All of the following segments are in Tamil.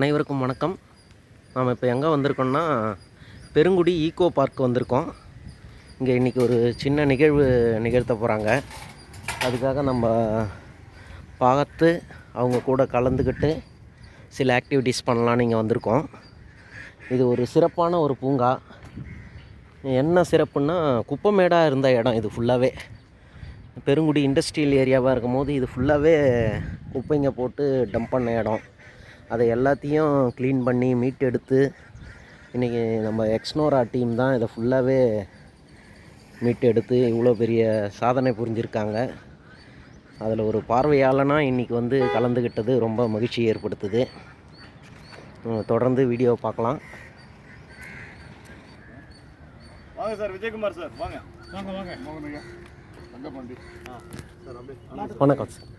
அனைவருக்கும் வணக்கம். நாம் இப்போ எங்கே வந்திருக்கோம்னா பெருங்குடி ஈக்கோ பார்க் வந்திருக்கோம். இங்கே இன்றைக்கி ஒரு சின்ன நிகழ்வு நிகழ்த்த போகிறாங்க. அதுக்காக நம்ம பார்த்து அவங்க கூட கலந்துக்கிட்டு சில ஆக்டிவிட்டீஸ் பண்ணலான்னு இங்கே வந்திருக்கோம். இது ஒரு சிறப்பான ஒரு பூங்கா. என்ன சிறப்புன்னா குப்பமேடாக இருந்த இடம் இது ஃபுல்லாகவே பெருங்குடி இண்டஸ்ட்ரியல் ஏரியாவாக இருக்கும் போது இது ஃபுல்லாகவே குப்பைங்க போட்டு டம்ப் பண்ண இடம். அதை எல்லாத்தையும் க்ளீன் பண்ணி மீட் எடுத்து இன்றைக்கி நம்ம எக்ஸ்னோரா டீம் தான் இதை ஃபுல்லாகவே மீட் எடுத்து இவ்வளோ பெரிய சாதனை புரிஞ்சிருக்காங்க. அதில் ஒரு பார்வையாளனாக இன்றைக்கி வந்து கலந்துக்கிட்டது ரொம்ப மகிழ்ச்சி ஏற்படுத்துது. தொடர்ந்து வீடியோ பார்க்கலாம். வாங்க சார் விஜயகுமார் சார் வாங்க. வாங்க வாங்க. வணக்கம் சார் அப்படியே introduce பண்ணு. சார்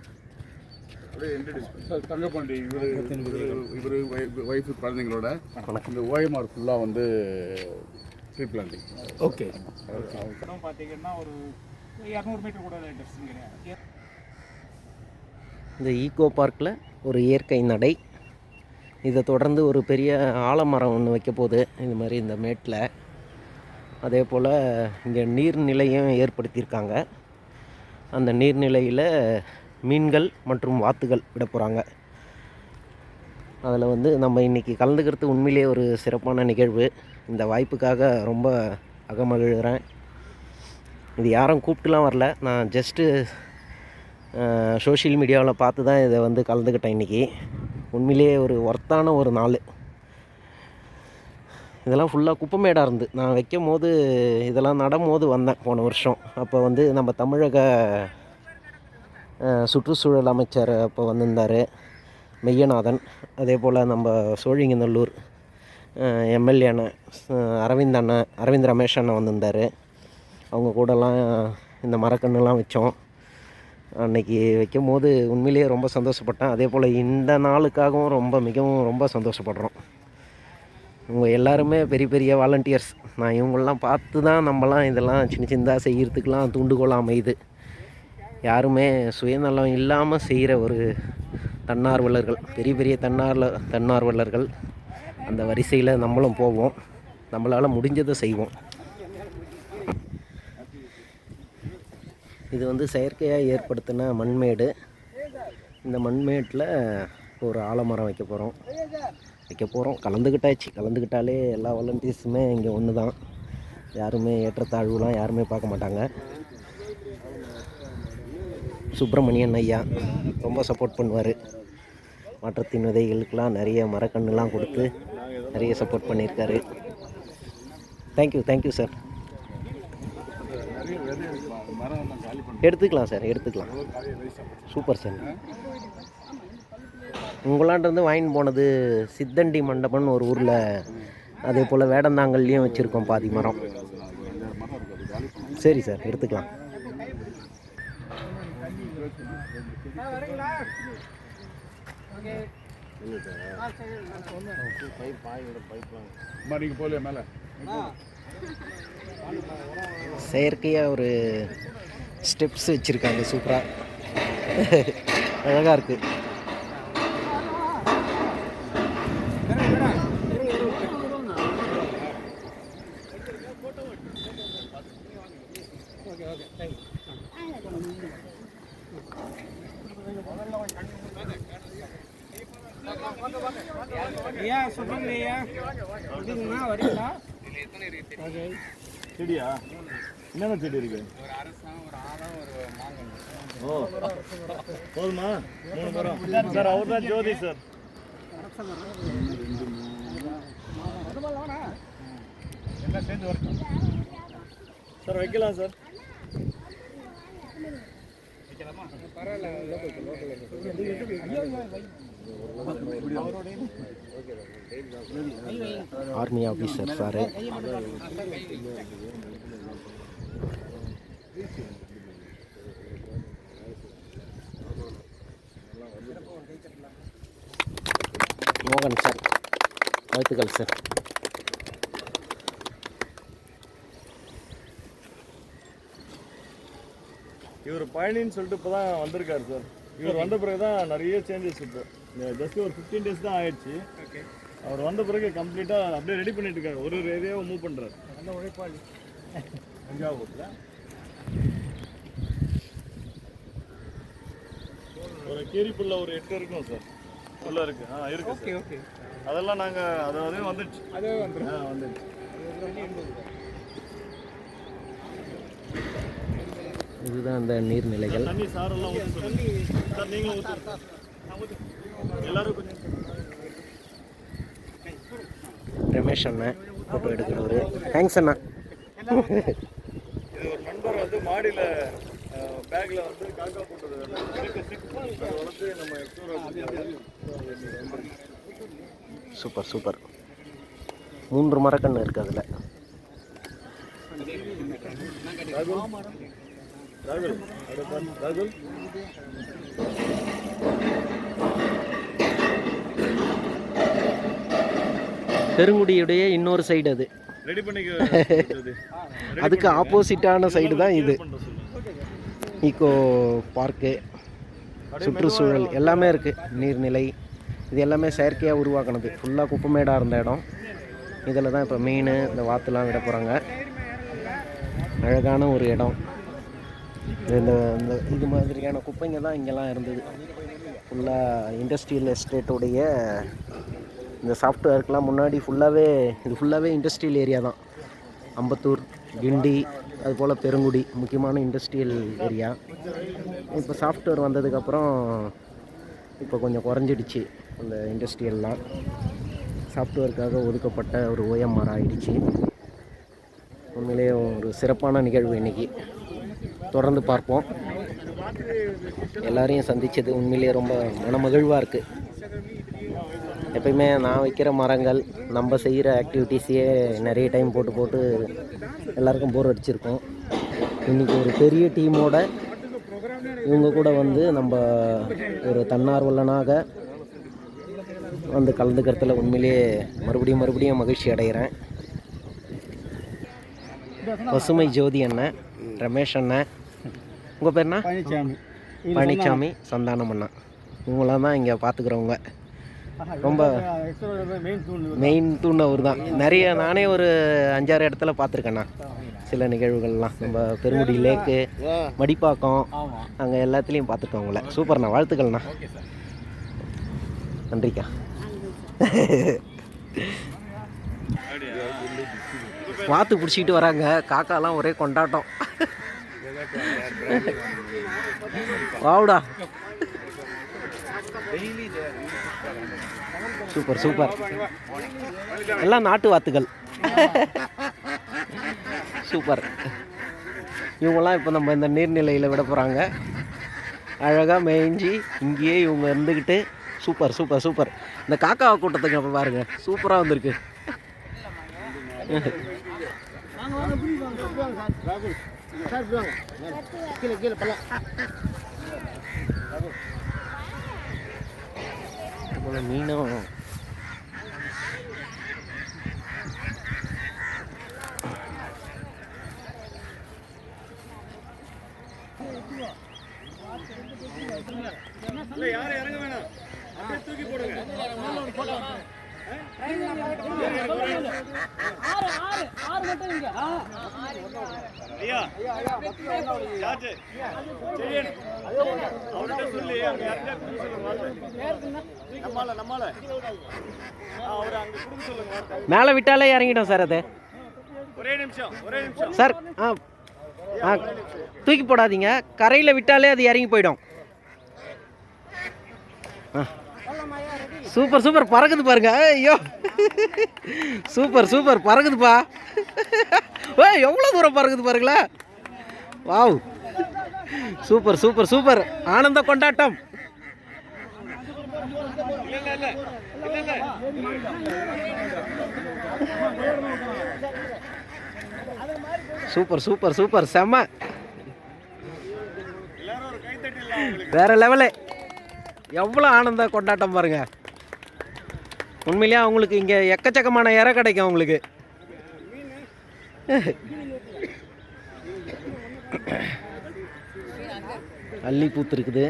தங்கப்பாண்டி இவர் இவர் ஒய்ஃபு குழந்தைங்களோட இந்த ஓஎம்ஆர் ஃபுல்லாக வந்து ட்ரீ பிளான்டிங் ஓகே. பார்த்தீங்கன்னா ஒரு இரநூறு மீட்டர் கூட டிஸ்டன்ஸ் கிடையாது இந்த ஈகோ பார்க்கில் ஒரு இயற்கை நடை. இதை தொடர்ந்து ஒரு பெரிய ஆலமரம் ஒன்று வைக்க போகுது. இது மாதிரி இந்த மேட்டில் அதே போல் இங்கே நீர்நிலையும் ஏற்படுத்தியிருக்காங்க. அந்த நீர்நிலையில் மீன்கள் மற்றும் வாத்துகள் விட போகிறாங்க அதில் வந்து நம்ம இன்றைக்கி கலந்துக்கிறது உண்மையிலேயே ஒரு சிறப்பான நிகழ்வு. இந்த வாய்ப்புக்காக ரொம்ப அகமகிழ்கிறேன். இது யாரும் கூப்பிட்டுலாம் வரல. நான் ஜஸ்ட்டு சோஷியல் மீடியாவில் பார்த்து தான் இதை வந்து கலந்துக்கிட்டேன் இன்றைக்கி உண்மையிலேயே ஒரு ஒர்த்தான ஒரு நாள். இதெல்லாம் ஃபுல்லாக குப்பமேடாக இருந்து. நான் வைக்கும் போது இதெல்லாம் நடும்போது வந்தேன் போன வருஷம். அப்போ வந்து நம்ம தமிழக சுற்றுச்சூழல் அமைச்சர் அப்போ வந்திருந்தார். மெய்யநாதன். அதே போல் நம்ம சோழிங்கநல்லூர் எம்எல்ஏ அண்ணன் அரவிந்த் அண்ணன் அரவிந்த் ரமேஷ் அண்ணன் வந்திருந்தார். அவங்க கூடலாம் இந்த மரக்கன்றுலாம் வச்சோம். அன்னைக்கு வைக்கும் போது உண்மையிலேயே ரொம்ப சந்தோஷப்பட்டேன். அதே போல் இந்த நாளுக்காகவும் ரொம்ப மிகவும் ரொம்ப சந்தோஷப்படுறோம். இவங்க எல்லாருமே பெரிய பெரிய வாலண்டியர்ஸ் நான் இவங்களெலாம் பார்த்து தான் நம்மலாம் இதெல்லாம் சின்ன சின்னதாக செய்கிறதுக்கெலாம் தூண்டுகோலாக அமையுது. யாருமே சுயநலம் இல்லாமல் செய்கிற ஒரு தன்னார்வலர்கள் பெரிய பெரிய தன்னார்வ தன்னார்வலர்கள் அந்த வரிசையில் நம்மளும் போவோம். நம்மளால் முடிஞ்சதை செய்வோம். இது வந்து செயற்கையாக ஏற்படுத்தின மண்மேடு. இந்த மண்மேட்டில் ஒரு ஆலமரம் வைக்க போகிறோம். வைக்க போகிறோம். கலந்துக்கிட்டாச்சு. கலந்துக்கிட்டாலே எல்லா வாலண்டியர்ஸுமே இங்கே ஒன்று தான் யாருமே ஏற்றத்தாழ்வுலாம் யாருமே பார்க்க மாட்டாங்க. சுப்பிரமணியன் ஐயா ரொம்ப சப்போர்ட் பண்ணுவார். மாற்றத்தின் விதைகளுக்கெலாம் நிறைய மரக்கன்றுலாம் கொடுத்து நிறைய சப்போர்ட் பண்ணியிருக்காரு. Thank you thank you sir எடுத்துக்கலாம் சார் எடுத்துக்கலாம். சூப்பர் சார் உங்களாண்டிருந்து வாங்கிட்டு போனது சித்தண்டி மண்டபம்னு ஒரு ஊரில் அதே போல் வேடந்தாங்கல்லையும் வச்சுருக்கோம் பாதி மரம். சரி சார் எடுத்துக்கலாம். நீங்கள் போகலையா மேலே? செயற்கையாக ஒரு ஸ்டெப்ஸ் வச்சுருக்காங்க சூப்பராக அழகாக இருக்குது ஐயா சொல்லுங்க ஐயா அப்படிங்கண்ணா வரீங்களா? செடியா? என்னென்ன செடி இருக்கு? ஓ போதுமா? மூணு மரம். சார் அவர் தான் ஜோதி சார். சார் வைக்கலாம் சார். ஆர்மி ஆஃபீஸர் சாரு மோகன் சார் வாழ்த்துக்கள் சார் இவர் பழனின்னு சொல்லிட்டு இப்போ தான் வந்திருக்காரு சார். இவர் வந்த பிறகு தான் நிறைய சேஞ்சஸ் இப்போ. ஜஸ்ட் ஒரு ஃபிஃப்டீன் டேஸ் தான் ஆயிடுச்சு. அவர் வந்த பிறகு கம்ப்ளீட்டாக அப்படியே ரெடி பண்ணிட்டு இருக்காரு. ஒரு ஒரு ஏரியாவை மூவ் பண்ணுறாரு நல்ல உழைப்பாளி. தஞ்சாவூர்ல? ஒரு கீரிப்புள்ள ஒரு எட்டு இருக்கும் சார். உள்ள இருக்கு. ஆ இருக்கு ஓகே ஓகே. அதெல்லாம் நாங்கள் அது அதையும் வந்துடுச்சு. அதே வந்துடும் ஆ வந்துடுச்சு. இதுதான் அந்த நீர்நிலைகள். ரமேஷ் அண்ணன் ஃபோட்டோ எடுக்கிறவர். தேங்க்ஸ் அண்ணா. இது ஒரு நண்பர் வந்து மாடியில் பேக்கில் வந்து காக்கா போட்டது. வளர்த்து நம்ம எக்ஸ்ப்ளோர் சூப்பர் சூப்பர். மூன்று மரக்கன்று இருக்குது அதில் ராகுல் ராகுல் அட பாரு, ராகுல் பெருங்குடியுடைய இன்னொரு சைடு அது. ரெடி பண்ணிக்க அதுக்கு ஆப்போசிட்டான சைடு தான் இது. ஈகோ பார்க்கு சுற்றுச்சூழல் எல்லாமே இருக்குது நீர்நிலை இது எல்லாமே செயற்கையாக உருவாக்கினது. ஃபுல்லாக குப்பமேடாக இருந்த இடம். இதில் தான் இப்போ மீன் இந்த வாத்துலாம் விட போகிறாங்க அழகான ஒரு இடம். இந்த இந்த இது மாதிரியான குப்பைங்க தான் இங்கெல்லாம் இருந்தது. ஃபுல்லாக இண்டஸ்ட்ரியல் எஸ்டேட்டுடைய இந்த சாஃப்ட்வேர்க்கெலாம் முன்னாடி ஃபுல்லாகவே இது ஃபுல்லாகவே இண்டஸ்ட்ரியல் ஏரியா தான். அம்பத்தூர் கிண்டி அதுபோல் பெருங்குடி முக்கியமான இண்டஸ்ட்ரியல் ஏரியா இப்போ சாஃப்ட்வேர் வந்ததுக்கப்புறம் இப்போ கொஞ்சம் குறைஞ்சிடுச்சு அந்த இண்டஸ்ட்ரியல்லாம் சாஃப்ட்வேருக்காக ஒதுக்கப்பட்ட ஒரு ஓஎம்ஆர் ஆகிடுச்சு உண்மையிலேயே ஒரு சிறப்பான நிகழ்வு இன்றைக்கி தொடர்ந்து பார்ப்போம். எல்லாரையும் சந்தித்தது உண்மையிலேயே ரொம்ப மனமகிழ்வாக இருக்குது எப்பயுமே நான் வைக்கிற மரங்கள் நம்ம செய்கிற ஆக்டிவிட்டீஸையே நிறைய டைம் போட்டு போட்டு எல்லாருக்கும் போர் அடிச்சிருக்கோம். இன்றைக்கி ஒரு பெரிய டீமோட இவங்க கூட வந்து நம்ம ஒரு தன்னார்வலனாக வந்து கலந்துக்கிறதுல உண்மையிலேயே மறுபடியும் மறுபடியும் மகிழ்ச்சி அடைகிறேன். பசுமை ஜோதி அண்ணன் ரமேஷ் அண்ணன் உங்கள் பேர் என்ன பழனிசாமி பழனிசாமி சந்தானம் அண்ணா இவங்களாம் தான் இங்கே பார்த்துக்கிறவங்க ரொம்ப மெயின் தூண் அவர் தான். நிறைய நானே ஒரு அஞ்சாறு இடத்துல பார்த்துருக்கேண்ணா சில நிகழ்வுகள்லாம். நம்ம பெருங்குடி லேக்கு மடிப்பாக்கம் அங்கே எல்லாத்துலேயும் பார்த்துருக்கோம் உங்களை. சூப்பர்ண்ணா. வாழ்த்துக்கள்ண்ணா. Okay sir. நன்றிக்கா. வாத்து பிடிச்சிக்கிட்டு வராங்க. காக்காலாம் ஒரே கொண்டாட்டம். வாவுடா. Super super. எல்லாம் நாட்டு வாத்துகள். சூப்பர். இவங்கெல்லாம் இப்போ நம்ம இந்த நீர்நிலையில் விட போகிறாங்க அழகாக மேய்ஞ்சி இங்கேயே இவங்க இருந்துக்கிட்டு சூப்பர் சூப்பர் சூப்பர். இந்த காக்கா கூட்டத்துக்கு அப்போ பாருங்க. சூப்பராக வந்திருக்கு. கீழே கீழே பல்லாம் போல மீனும் இல்லை யாரும் இறங்க வேணாம். அப்படியே தூக்கி போடுங்க. அவர்கிட்ட சொல்லி அங்க யார்கிட்ட கொடுக்க சொல்லுங்க நம்மால நம்மால அவர் அங்க கொடுக்க சொல்லுங்க வார்த்தை. மேலே விட்டாலே இறங்கிட்டோம் சார் அது. ஒரே நிமிஷம் ஒரே நிமிஷம். சார் ஆ ஆ தூக்கி போடாதீங்க. கரையில் விட்டாலே அது இறங்கி போயிடும். ஆ. Super super. பறக்குது பாருங்க. ஐயோ. Super super. பறக்குதுப்பா. ஓ எவ்வளோ தூரம் பறக்குது பாருங்களேன் வாவ். Super super super. ஆனந்த கொண்டாட்டம். Super super super. செம்ம. வேற லெவலு. எவ்வளோ ஆனந்த கொண்டாட்டம் பாருங்க. உண்மையிலேயே அவங்களுக்கு இங்கே எக்கச்சக்கமான இறை கிடைக்கும் அவங்களுக்கு. அள்ளி பூத்து இருக்குது.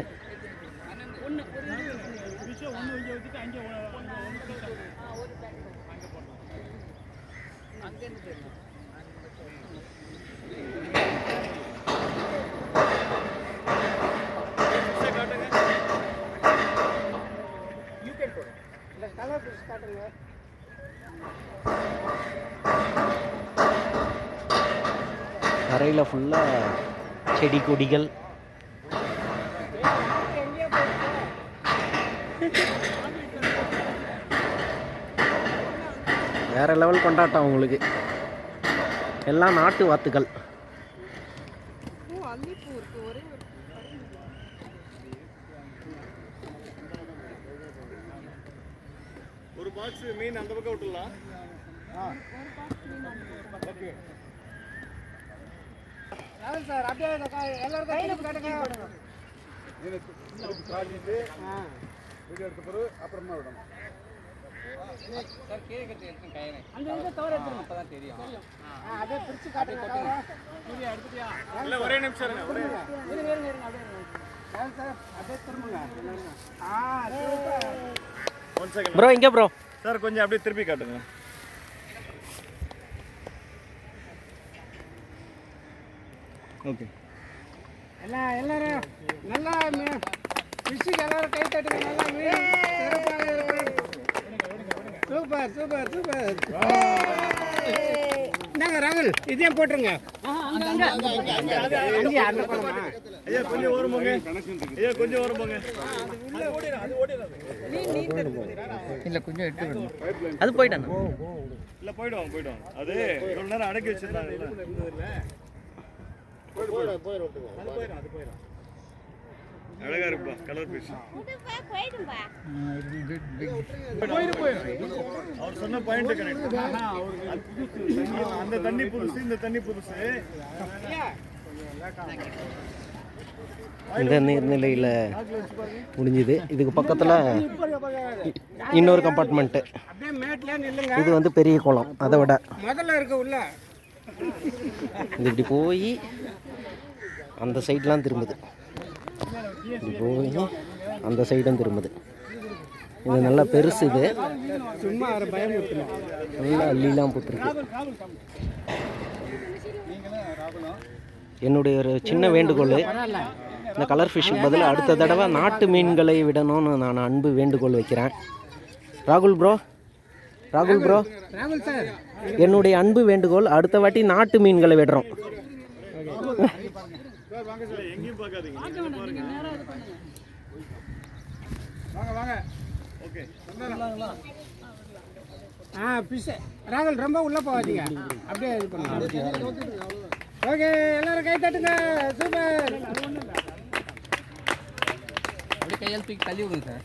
கரையில் ஃபுல்லாக செடி கொடிகள். வேறு லெவல் கொண்டாட்டம் உங்களுக்கு. எல்லாம் நாட்டு வாத்துக்கள் ஒரு பாக்ஸ் மீன் அந்த பக்கம் விட்டுலாம் சார்? அப்படியே எல்லாருக்கும் காட்டுங்க காட்டிட்டு வீடியோ எடுத்த பிறகு அப்புறமா விடணும். அந்த இதை தவிர எடுத்துருங்க. அப்பதான் தெரியும். அப்படியே காட்டுங்க வீடியோ எடுத்துட்டியா? இல்ல ஒரே நிமிஷம் ஒரே இருங்க இருங்க இருங்க அப்படியே இருங்க. ஏன் சார்? அப்படியே திரும்புங்க. ஆ சூப்பர். ப்ரோ இங்கே ப்ரோ சார் கொஞ்சம் அப்படியே திருப்பி காட்டுங்க. ஓகே. எல்லாம் எல்லாரும் நல்லா ஃபிஷ்ஷுக்கு எல்லாரும் கை தட்டுங்க நல்லா சூப்பர் சூப்பர் சூப்பர். இந்தாங்க ராகுல் இதையும் போட்டுருங்க. அங்கேயா, அந்த பழமா? ஐயா கொஞ்சம் ஓரம் போங்க ஐயா கொஞ்சம் ஓரம் போங்க அது போயிட்டாங்க இல்ல போயிடுவாங்க போயிடுவாங்க அது இவ்வளவு நேரம் அடக்கி வச்சிருந்தாங்கல்ல. அழகா இருக்குப்பா கலர் பீஸ் அவர் சொன்ன பாயிண்ட் கரெக்ட் அந்த தண்ணி புதுசு இந்த தண்ணி புதுசு. இந்த நீர்நிலையில் முடிஞ்சுது. இதுக்கு பக்கத்தில் இன்னொரு கம்பார்ட்மெண்ட்டு இது வந்து பெரிய குளம். அதை விட. முதல்ல இருக்க உள்ள இது இப்படி போய் அந்த சைட்லாம் திரும்புது. இப்படி போய் அந்த சைடும் திரும்புது. இது நல்லா பெருசு இது. சும்மா பயம் நல்லா அள்ளிலாம் பூத்துருக்கு என்னுடைய ஒரு சின்ன வேண்டுகோள் இந்த கலர் ஃபிஷ்ஷுக்கு பதில் அடுத்த தடவை நாட்டு மீன்களை விடணும்னு நான் அன்பு வேண்டுகோள் வைக்கிறேன். ராகுல் ப்ரோ ராகுல் ப்ரோ என்னுடைய அன்பு வேண்டுகோள் அடுத்த வாட்டி நாட்டு மீன்களை விடுறோம் ஆ ஃபிஷ் ராகுல் ரொம்ப உள்ளே போகாதீங்க. அப்படியே இது பண்ணுங்க. ஓகே எல்லாரும் கை தட்டுங்க. சூப்பர். அப்படி கையால் தூக்கி தள்ளி விடுங்க சார்.